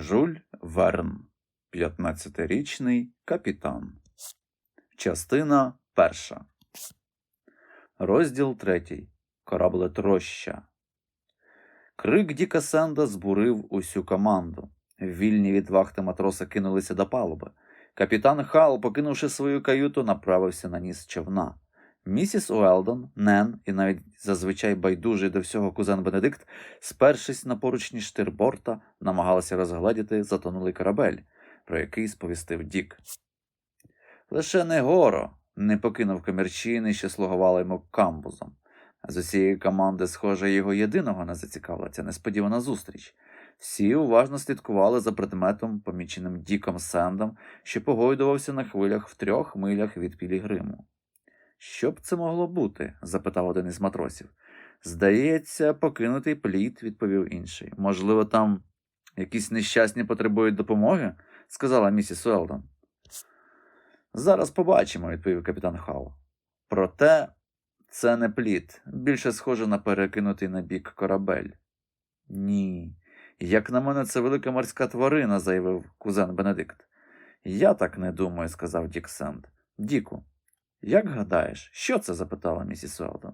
Жуль Верн, 15-річний капітан. Частина перша. Розділ третій. Кораблетроща. Крик Діка Сенда збурив усю команду. Вільні від вахти матроси кинулися до палуби. Капітан Хал, покинувши свою каюту, направився на ніс човна. Місіс Уелдон, Нен і навіть зазвичай байдужий до всього кузен Бенедикт, спершись на поручні штирборта, намагалися розгладіти затонулий корабель, про який сповістив Дік. Лише Негоро не покинув комірчини, що слугували йому камбузом. З усієї команди, схоже, його єдиного не зацікавила ця несподівана зустріч. Всі уважно слідкували за предметом, поміченим Діком Сендом, що погойдувався на хвилях в трьох милях від Пілігриму. Що б це могло бути? запитав один із матросів. Здається, покинутий плід, відповів інший. Можливо, там якісь нещасні потребують допомоги? сказала місіс Уелдон. Зараз побачимо, відповів капітан Хау. Проте це не плід, більше схоже на перекинутий на бік корабель. Ні. Як на мене, це велика морська тварина, заявив кузен Бенедикт. Я так не думаю, сказав Дік Сенд. Діку, як гадаєш, що це? запитала місіс Уелдон.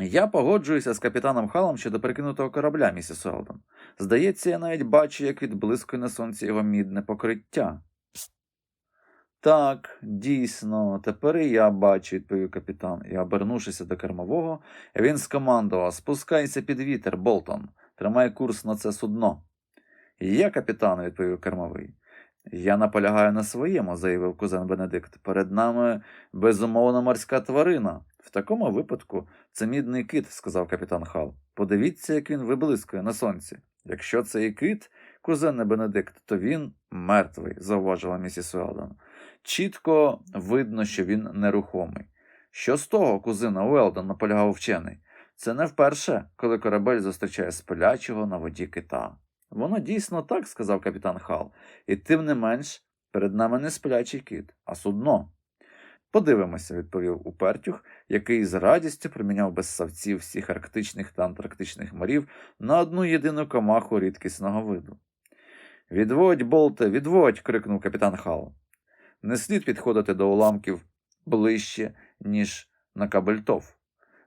Я погоджуюся з капітаном Халом щодо перекинутого корабля, місіс Уелдон. Здається, я навіть бачу, як відблискує на сонці його мідне покриття. Так, дійсно, тепер і я бачу, відповів капітан, і, обернувшися до кермового, він скомандував Спускайся під вітер, Болтон, тримай курс на це судно. Я, капітан, відповів кермовий. Я наполягаю на своєму, заявив кузен Бенедикт. Перед нами безумовно морська тварина. В такому випадку це мідний кит, сказав капітан Хал. Подивіться, як він виблискує на сонці. Якщо це і кит, кузене Бенедикт, то він мертвий, зауважила місіс Уелдон. Чітко видно, що він нерухомий. Що з того, кузина Уелдон, наполягав вчений? Це не вперше, коли корабель зустрічає сплячого на воді кита. Воно дійсно так, сказав капітан Хал, і тим не менш перед нами не сплячий кит, а судно. Подивимося, відповів Упертюх, який з радістю приміняв без савців всіх арктичних та антарктичних морів на одну єдину комаху рідкісного виду. Відводь, болте, відводь. крикнув капітан Хал. Не слід підходити до уламків ближче, ніж на кабельтов.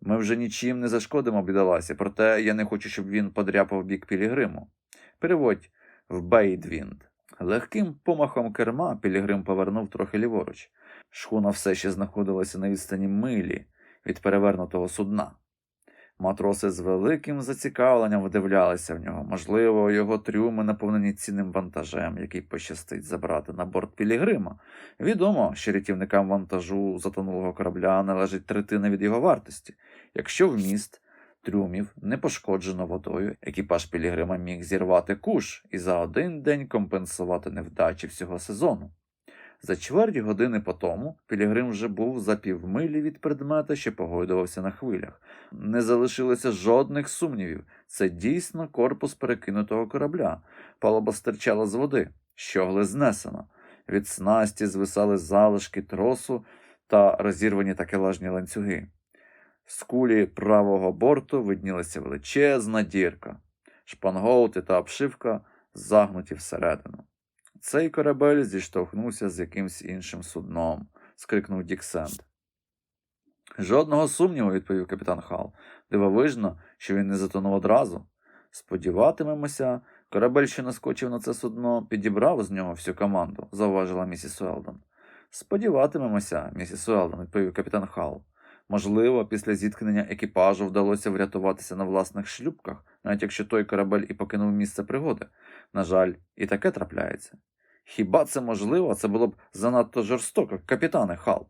Ми вже нічим не зашкодимо бідоласі, проте я не хочу, щоб він подряпав бік Пілігриму. Переводь в Бейдвінд. Легким помахом керма Пілігрим повернув трохи ліворуч. Шхуна все ще знаходилася на відстані милі від перевернутого судна. Матроси з великим зацікавленням вдивлялися в нього. Можливо, його трюми наповнені цінним вантажем, який пощастить забрати на борт Пілігрима. Відомо, що рятівникам вантажу затонулого корабля належить третина від його вартості. Якщо вміст трюмів не пошкоджено водою, екіпаж Пілігрима міг зірвати куш і за один день компенсувати невдачі всього сезону. За чверть години по тому Пілігрим вже був за півмилі від предмета, що погойдувався на хвилях. Не залишилося жодних сумнівів. Це дійсно корпус перекинутого корабля. Палуба стирчала з води, щогли знесено. Від снасті звисали залишки тросу та розірвані такелажні ланцюги. З кулі правого борту виднілася величезна дірка, шпангоути та обшивка загнуті всередину. Цей корабель зіштовхнувся з якимсь іншим судном, скрикнув Дік Сенд. Жодного сумніву, відповів капітан Хал. Дивовижно, що він не затонув одразу. Сподіватимемося, корабель, що наскочив на це судно, підібрав з нього всю команду, зауважила місіс Уелдон. Сподіватимемося, місіс Уелдон, відповів капітан Хал. Можливо, після зіткнення екіпажу вдалося врятуватися на власних шлюбках, навіть якщо той корабель і покинув місце пригоди. На жаль, і таке трапляється. Хіба це можливо? Це було б занадто жорстоко, капітане Хал.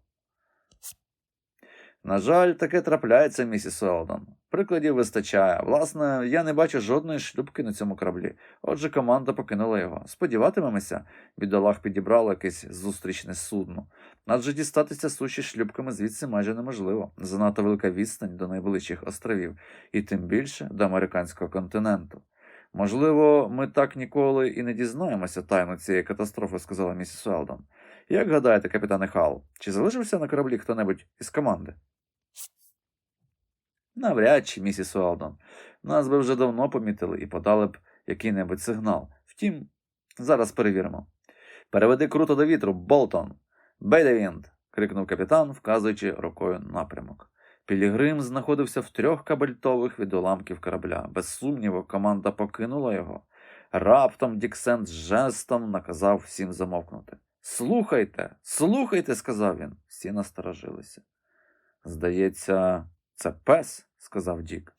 На жаль, таке трапляється, місіс Уелдон. Прикладів вистачає. Власне, я не бачу жодної шлюбки на цьому кораблі. Отже, команда покинула його. Сподіватимемося, бідолах підібрало якесь зустрічне судно. Адже дістатися суші шлюбками звідси майже неможливо. Занадто велика відстань до найближчих островів, і тим більше до американського континенту. Можливо, ми так ніколи і не дізнаємося тайну цієї катастрофи, сказала місіс Уелдон. Як гадаєте, капітане Хал, чи залишився на кораблі хто-небудь із команди? Навряд чи, місіс Уелдон. Нас би вже давно помітили і подали б який-небудь сигнал. Втім, Зараз перевіримо. Переведи круто до вітру, Болтон. Бей вінт. крикнув капітан, вказуючи рукою напрямок. Пілігрим знаходився в трьох кабельтових від уламків корабля. Без сумніву, команда покинула його. Раптом Діксент жестом наказав всім замовкнути. Слухайте, слухайте, сказав він. Всі насторожилися. Здається, це пес, сказав Дік.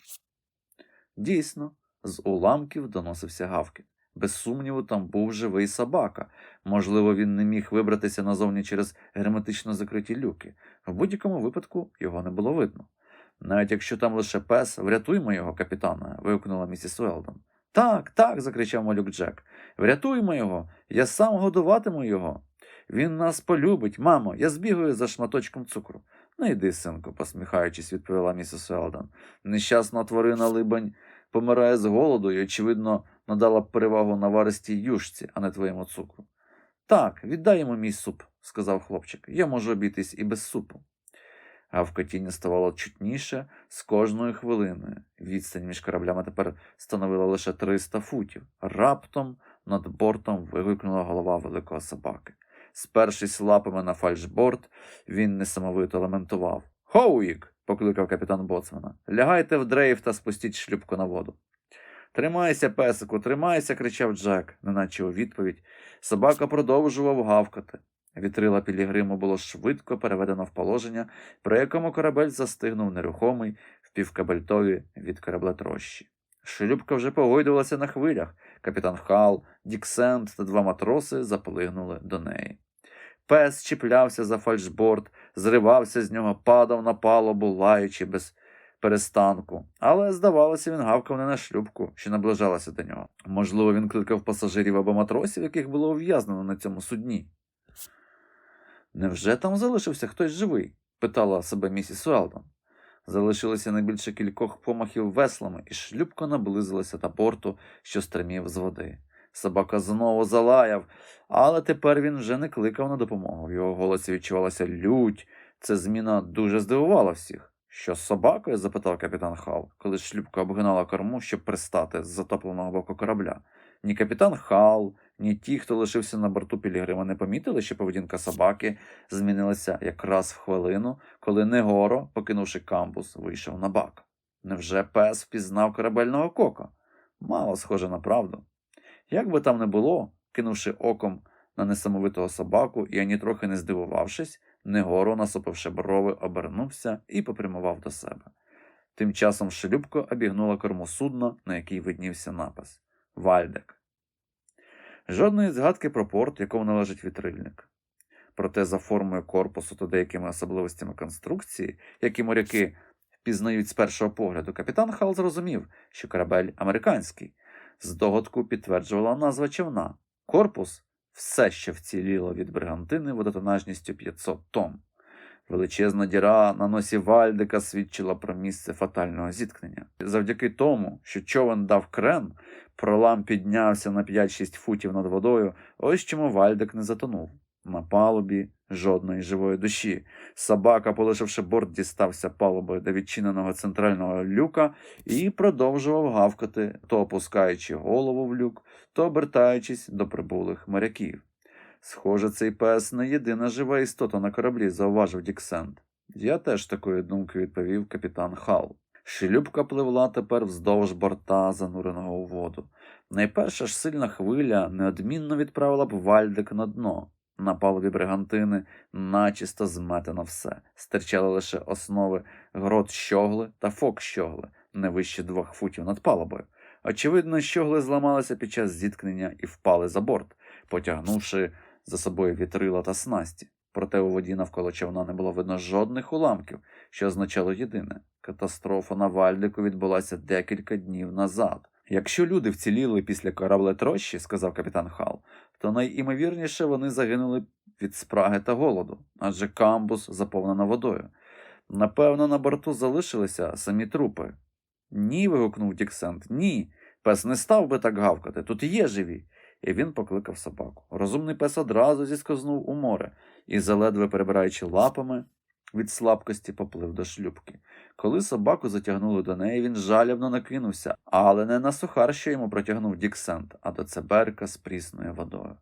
Дійсно, з уламків доносився гавкіт. Без сумніву, там був живий собака. Можливо, він не міг вибратися назовні через герметично закриті люки. В будь-якому випадку його не було видно. Навіть якщо там лише пес, врятуймо його, капітане, вигукнула місіс Уелдон. Так, так, закричав малюк Джек. Врятуймо його, я сам годуватиму його. Він нас полюбить, мамо, я збігаю за шматочком цукру. Не йди, синку, посміхаючись, відповіла місіс Уелдон. Нещасна тварина, либонь, помирає з голоду і, очевидно, надала б перевагу наваристій юшці, а не твоєму цукру. Так, віддай йому мій суп, сказав хлопчик. Я можу обійтись і без супу. Гавкотіння ставало чутніше з кожною хвилиною. Відстань між кораблями тепер становила лише 300 футів. Раптом над бортом вигукнула голова великого собаки. Спершись лапами на фальшборд, він несамовито лементував. Хоуїк! покликав капітан боцмана. Лягайте в дрейф та спустіть шлюпку на воду. Тримайся, песику, тримайся, кричав Джек, неначе у відповідь. Собака продовжував гавкати. Вітрила Пілігриму було швидко переведено в положення, при якому корабель застигнув нерухомий в півкабельтові від кораблетрощі. Шлюбка вже погойдувалася на хвилях. Капітан Хал, Діксент та два матроси заплигнули до неї. Пес чіплявся за фальшборд, зривався з нього, падав на палубу, лаючи без перестанку. Але, здавалося, він гавкав не на шлюбку, що наближалася до нього. Можливо, він кликав пасажирів або матросів, яких було ув'язнено на цьому судні. Невже там залишився хтось живий? питала себе місіс Уелдон. Залишилося не більше кількох помахів веслами, і шлюбка наблизилася до борту, що стримів з води. Собака знову залаяв, але тепер він вже не кликав на допомогу. В його голосі відчувалася лють. Ця зміна дуже здивувала всіх. Що з собакою? запитав капітан Хал, коли шлюбка обгинала корму, щоб пристати з затопленого боку корабля. Ні капітан Хал, ні ті, хто лишився на борту Пілігрима, не помітили, що поведінка собаки змінилася якраз в хвилину, коли Негоро, покинувши камбус, вийшов на бак. Невже пес впізнав корабельного кока? Мало схоже на правду. Як би там не було, кинувши оком на несамовитого собаку і ані трохи не здивувавшись, Негоро, насупивши брови, обернувся і попрямував до себе. Тим часом шлюбко обігнула корму судна, на якій виднівся напис Вальдек. Жодної згадки про порт, якому належить вітрильник. Проте за формою корпусу та деякими особливостями конструкції, які моряки впізнають з першого погляду, капітан Хал зрозумів, що корабель американський. Здогадку підтверджувала назва човна. Корпус все ще вціліло від бригантини водотонажністю 500 тонн. Величезна діра на носі Вальдика свідчила про місце фатального зіткнення. Завдяки тому, що човен дав крен, пролам піднявся на 5-6 футів над водою, ось чому Вальдик не затонув. На палубі жодної живої душі. Собака, полишивши борт, дістався палубою до відчиненого центрального люка і продовжував гавкати, то опускаючи голову в люк, то обертаючись до прибулих моряків. Схоже, цей пес не єдина жива істота на кораблі, зауважив Діксент. Я теж такої думки відповів капітан Хал. Шлюбка пливла тепер вздовж борта, зануреного у воду. Найперша ж сильна хвиля неодмінно відправила б Вальдик на дно. На палубі бригантини начисто зметено все. Стирчали лише основи грот щогли та фок щогли, не вище двох футів над палубою. Очевидно, щогли зламалися під час зіткнення і впали за борт, потягнувши за собою вітрила та снасті. Проте у воді навколо човна не було видно жодних уламків, що означало єдине катастрофа на Вальдику відбулася декілька днів назад. Якщо люди вціліли після кораблетрощі, сказав капітан Хал, то найімовірніше вони загинули від спраги та голоду, адже камбус заповнено водою. Напевно, на борту залишилися самі трупи. Ні. вигукнув Діксент, ні. Пес не став би так гавкати, тут є живі. І він покликав собаку. Розумний пес одразу зіскознув у море і, заледве перебираючи лапами, від слабкості поплив до шлюбки. Коли собаку затягнули до неї, він жалібно накинувся, але не на сухар, що йому протягнув Діксент, а до цеберка з прісною водою.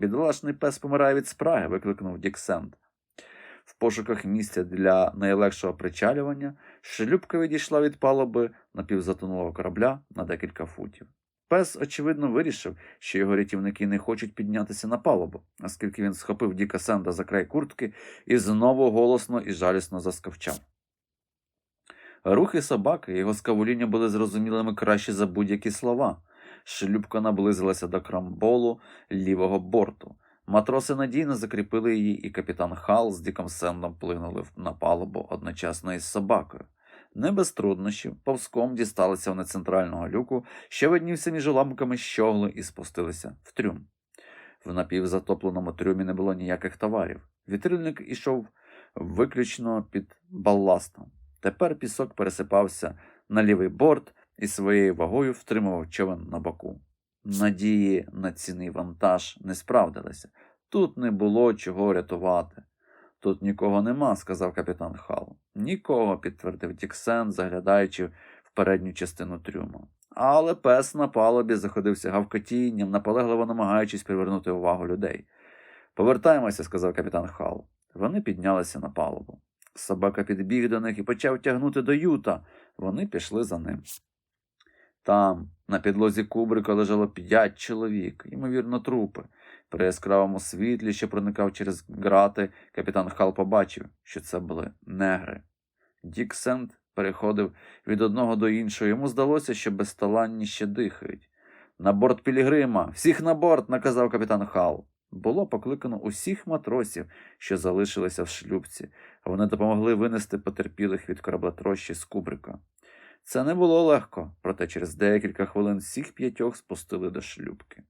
Бідолашний пес помирає від спраги, викликнув Діксент. В пошуках місця для найлегшого причалювання шлюбка відійшла від палуби напівзатонулого корабля на декілька футів. Пес, очевидно, вирішив, що його рятівники не хочуть піднятися на палубу, оскільки він схопив Діка Сенда за край куртки і знову голосно і жалісно заскавчав. Рухи собаки і його скавуління були зрозумілими краще за будь-які слова. Шлюбка наблизилася до крамболу лівого борту. Матроси надійно закріпили її, і капітан Хал з Діком Сендом плинули на палубу одночасно із собакою. Не без труднощів, повзком дісталися вони центрального люку, що виднівся між уламками щогли і спустилися в трюм. В напівзатопленому трюмі не було ніяких товарів. Вітрильник ішов виключно під балластом. Тепер пісок пересипався на лівий борт і своєю вагою втримував човен на боку. Надії на цінний вантаж не справдилися. Тут не було чого рятувати. Тут нікого нема, сказав капітан Хал. Нікого, підтвердив Діксен, заглядаючи в передню частину трюму. Але пес на палубі заходився гавкотінням, наполегливо намагаючись привернути увагу людей. Повертаємося, сказав капітан Хал. Вони піднялися на палубу. Собака підбіг до них і почав тягнути до юта. Вони пішли за ним. Там, на підлозі кубрика, лежало п'ять чоловік, ймовірно, трупи. При яскравому світлі, що проникав через грати, капітан Хал побачив, що це були негри. Дік Сент переходив від одного до іншого. Йому здалося, що безталанні ще дихають. На борт Пілігрима, всіх на борт, наказав капітан Хал. Було покликано усіх матросів, що залишилися в шлюбці, вони допомогли винести потерпілих від кораблетрощі з кубрика. Це не було легко, проте через декілька хвилин всіх п'ятьох спустили до шлюбки.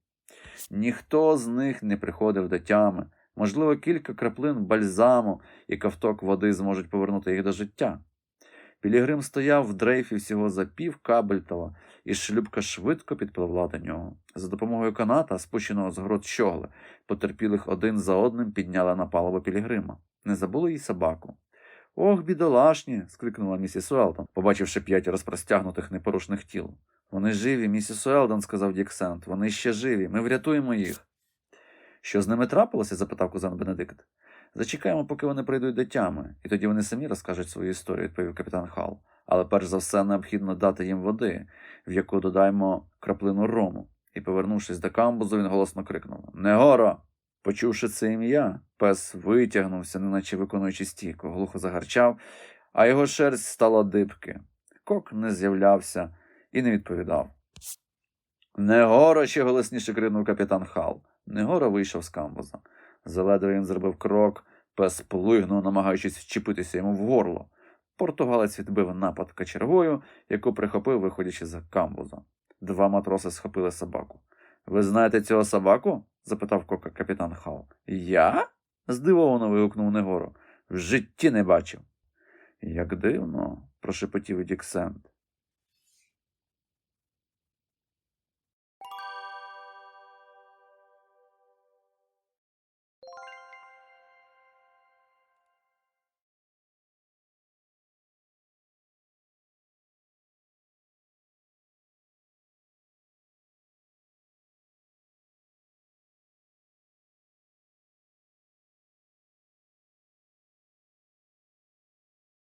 Ніхто з них не приходив до тями. Можливо, кілька краплин бальзаму і ковток води зможуть повернути їх до життя. Пілігрим стояв в дрейфі всього за пів кабельтова, і шлюбка швидко підпливла до нього. За допомогою каната, спущеного з грот щогли, потерпілих один за одним підняли на палубу Пілігрима. Не забули й собаку. Ох, бідолашні. скрикнула місіс Уелтон, побачивши п'ять розпростягнутих непорушних тіл. Вони живі, місіс Уелдон, сказав Дік Сент. Вони ще живі. Ми врятуємо їх. Що з ними трапилося? запитав кузен Бенедикт. Зачекаємо, поки вони прийдуть до тями, і тоді вони самі розкажуть свою історію, відповів капітан Хал. Але перш за все необхідно дати їм води, в яку додаємо краплину рому. І, повернувшись до камбузу, він голосно крикнув Негоро! Почувши це ім'я, пес витягнувся, неначе виконуючи стійку, глухо загарчав, а його шерсть стала дибки. Кок не з'являвся і не відповідав. Негоро, ще голосніше крикнув капітан Хал. Негоро вийшов з камбуза. Заледве він зробив крок, пес плигнув, намагаючись вчепитися йому в горло. Португалець відбив напад кочергою, яку прихопив, виходячи з камбуза. Два матроси схопили собаку. Ви знаєте цього собаку? запитав кока капітан Хал. Я? здивовано вигукнув Негоро. В житті не бачив. Як дивно, прошепотів Діксент.